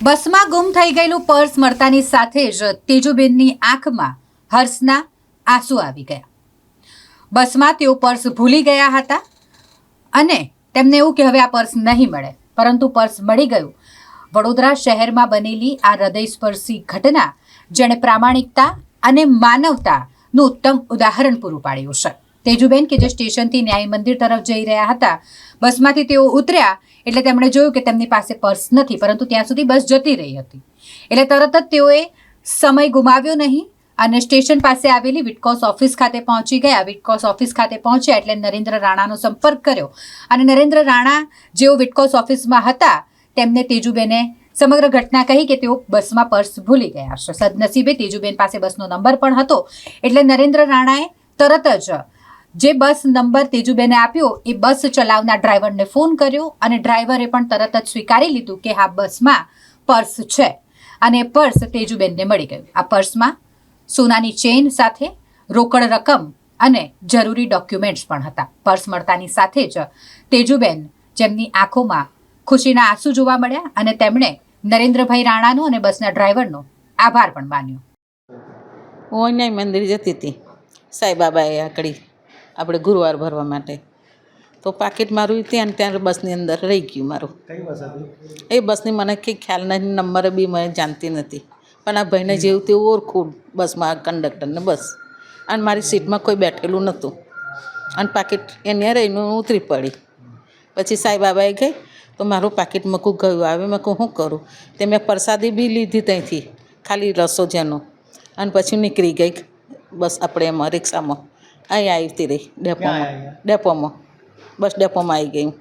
બસમાં ગુમ થઈ ગયેલું પર્સ મળતાની સાથે જ તેજુબેનની આંખમાં હર્ષના આંસુ આવી ગયા. બસમાં તેઓ પર્સ ભૂલી ગયા હતા અને તેમને એવું કે હવે આ પર્સ નહીં મળે, પરંતુ પર્સ મળી ગયું. વડોદરા શહેરમાં બનેલી આ હૃદયસ્પર્શી ઘટના જેણે પ્રામાણિકતા અને માનવતાનું ઉત્તમ ઉદાહરણ પૂરું પાડ્યું છે. તેજુબેન કે જે સ્ટેશનથી ન્યાય મંદિર તરફ જઈ રહ્યા હતા, બસમાંથી તેઓ ઉતર્યા એટલે તેમણે જોયું કે તેમની પાસે પર્સ નથી, પરંતુ ત્યાં સુધી બસ જતી રહી હતી. એટલે તરત જ તેઓએ સમય ગુમાવ્યો નહીં અને સ્ટેશન પાસે આવેલી વિટકોસ ઓફિસ ખાતે પહોંચી ગયા. વિટકોસ ઓફિસ ખાતે પહોંચ્યા એટલે નરેન્દ્ર રાણાનો સંપર્ક કર્યો. અને નરેન્દ્ર રાણા જેઓ વિટકોસ ઓફિસમાં હતા, તેમને તેજુબેને સમગ્ર ઘટના કહી કે તેઓ બસમાં પર્સ ભૂલી ગયા છે સદનસીબે તેજુબેન પાસે બસનો નંબર પણ હતો. એટલે નરેન્દ્ર રાણાએ તરત જ જે બસ નંબર તેજુબેને આપ્યો, એ બસ ચલાવનાર ડ્રાઈવરને ફોન કર્યો અને ડ્રાઈવરે પણ તરત જ સ્વીકારી લીધું કે હા, બસમાં પર્સ છે. અને પર્સ તેજુબેનને મળી ગયું. આ પર્સમાં સોનાની ચેઇન સાથે રોકડ રકમ અને જરૂરી ડોક્યુમેન્ટ્સ પણ હતા. પર્સ મળતાની સાથે જ તેજુબેન જેમની આંખોમાં ખુશીના આંસુ જોવા મળ્યા અને તેમણે નરેન્દ્રભાઈ રાણાનો અને બસના ડ્રાઈવરનો આભાર પણ માન્યો. હું મંદિર જતી હતી. સાંઈબાબાએ આકડી આપણે ગુરુવાર ભરવા માટે. તો પાકીટ મારું ત્યાં ત્યાં બસની અંદર રહી ગયું મારું. એ બસની મને કંઈ ખ્યાલ નથી નંબર બી મને જાણતી નથી. પણ આ ભાઈને જેવું તેવું ઓળખું બસમાં કંડક્ટરને બસ. અને મારી સીટમાં કોઈ બેઠેલું નહોતું. અને પાકીટ એને રહીને હું ઉતરી પડી. પછી સાંઈબાબાએ ગઈ તો મારું પાકીટ મકું ગયું આવે મેં કહું શું કરું? તે મેં પ્રસાદી બી લીધી ત્યાંથી ખાલી રસો જેનો. અને પછી નીકળી ગઈ બસ આપણે એમાં રિક્ષામાં. અહીં આવતી રહી ડેપોમાં. ડેપોમાં. બસ ડેપોમાં આવી ગઈ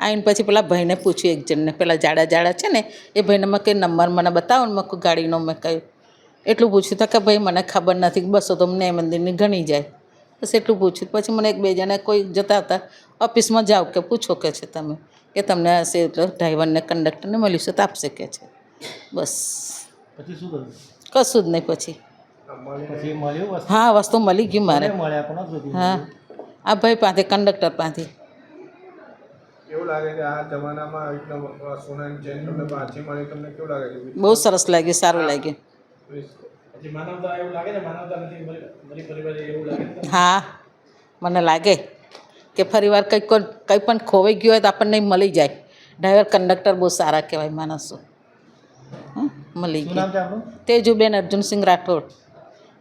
આવીને પછી પેલા ભાઈને પૂછ્યું એક જણને પેલા જાડા જાડા છે ને એ ભાઈને મેં કંઈ નંબર મને બતાવો ને મેં ગાડીનો મેં કહ્યું. એટલું પૂછ્યું તો કે ભાઈ મને ખબર નથી બસો તો મને મંદિરની ગણી જાય. બસ એટલું પૂછ્યું. પછી મને એક બે જણા કોઈ જતા હતા ઓફિસમાં જાઓ કે પૂછો કે છે તમે કે તમને હશે એટલે ડ્રાઈવરને કંડક્ટરને મળ્યું છે તો આપશે કે છે. બસ. પછી શું કશું જ નહીં પછી. હા વસ્તુ મળી ગયું મારે. હા. આ ભાઈ પાસે કંડક્ટર પાસે. બહુ સરસ લાગ્યું સારું લાગ્યું. પછી માનવતા એવું લાગે છે? માનવતા નથી મરી મરી પરિવાર એવું લાગે છે હા. મને લાગે કે ફરીવાર કંઈક કોઈ કંઈ પણ ખોવાઈ ગયું હોય તો આપણને મળી જાય. ડ્રાઈવર કંડક્ટર બહુ સારા કહેવાય માણસો. હં, મળી ગયા છે આપણું? તેજુબેન અર્જુનસિંહ રાઠોડ.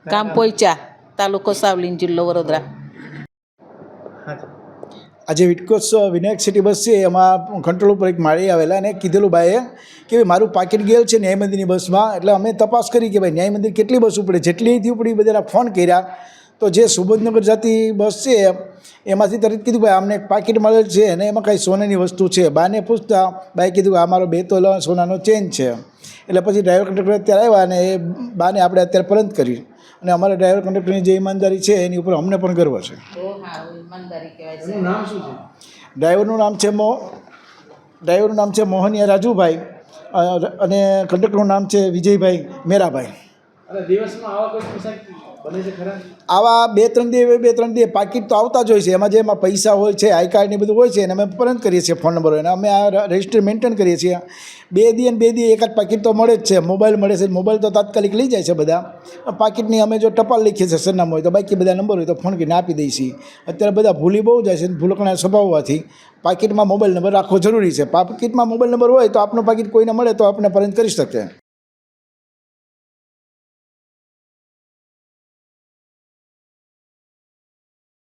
ગામ પોઈચા, તાલુકો સાવલીન જિલ્લો વડોદરા. આજે વિટકોસ વિનાયક સિટી બસ છે, એમાં કંટ્રોલ ઉપર એક માળી આવેલા અને કીધેલું ભાઈએ કે ભાઈ, મારું પાકીટ ગયેલ છે ન્યાય મંદિરની બસમાં, એટલે અમે તપાસ કરી કે ભાઈ ન્યાય મંદિર કેટલી બસ ઉપડે જેટલીથી ઉપડી બધા ફોન કર્યા. તો જે સુબોધનગર જતી બસ છે, એમાંથી તરત કીધું, ભાઈ અમને એક પાકીટ મળેલ છે અને એમાં કાંઈ સોનાની વસ્તુ છે. બાને પૂછતા બાએ કીધું, આ મારો બે તોલા સોનાનો ચેન છે. એટલે પછી ડ્રાઈવર કંડક્ટર અત્યારે આવ્યા અને એ બાને આપણે અત્યારે પરંત કરી અને અમારા ડ્રાઈવર કંડક્ટરની જે ઈમાનદારી છે એની ઉપર અમને પણ ગર્વ છે. એનું નામ શું છે? ડ્રાઈવરનું નામ છે મો ડ્રાઈવરનું નામ છે મોહનિયા રાજુભાઈ અને કંડક્ટરનું નામ છે વિજયભાઈ મેરાભાઈ. અને આવા બે, ત્રણ દિવસ, બે, ત્રણ દિવસ પાકીટ તો આવતા જ હોય છે. એમાં જે એમાં પૈસા હોય છે, આઈ કાર્ડ ને બધું હોય છે, એને અમે પરંત કરીએ છીએ ફોન નંબર. હોય અને અમે આ રજિસ્ટર મેન્ટેન કરીએ છીએ. બે દી અને બે દી એકાદ પાકીટ તો મળે જ છે. મોબાઈલ મળે છે. મોબાઈલ તો તાત્કાલિક લઈ જાય છે બધા. પાકીટની અમે જો ટપાલ લખીએ છીએ સરનામું હોય તો બાકી બધા નંબર હોય તો ફોન કરીને આપી દઈએ છીએ. અત્યારે બધા ભૂલી બહુ જાય છે ભૂલકણા સ્વભાવવાથી પાકીટમાં મોબાઈલ નંબર રાખવો જરૂરી છે. પાકીટમાં મોબાઈલ નંબર હોય તો આપનો પાકીટ કોઈને મળે તો આપણે પરંત કરી શકીએ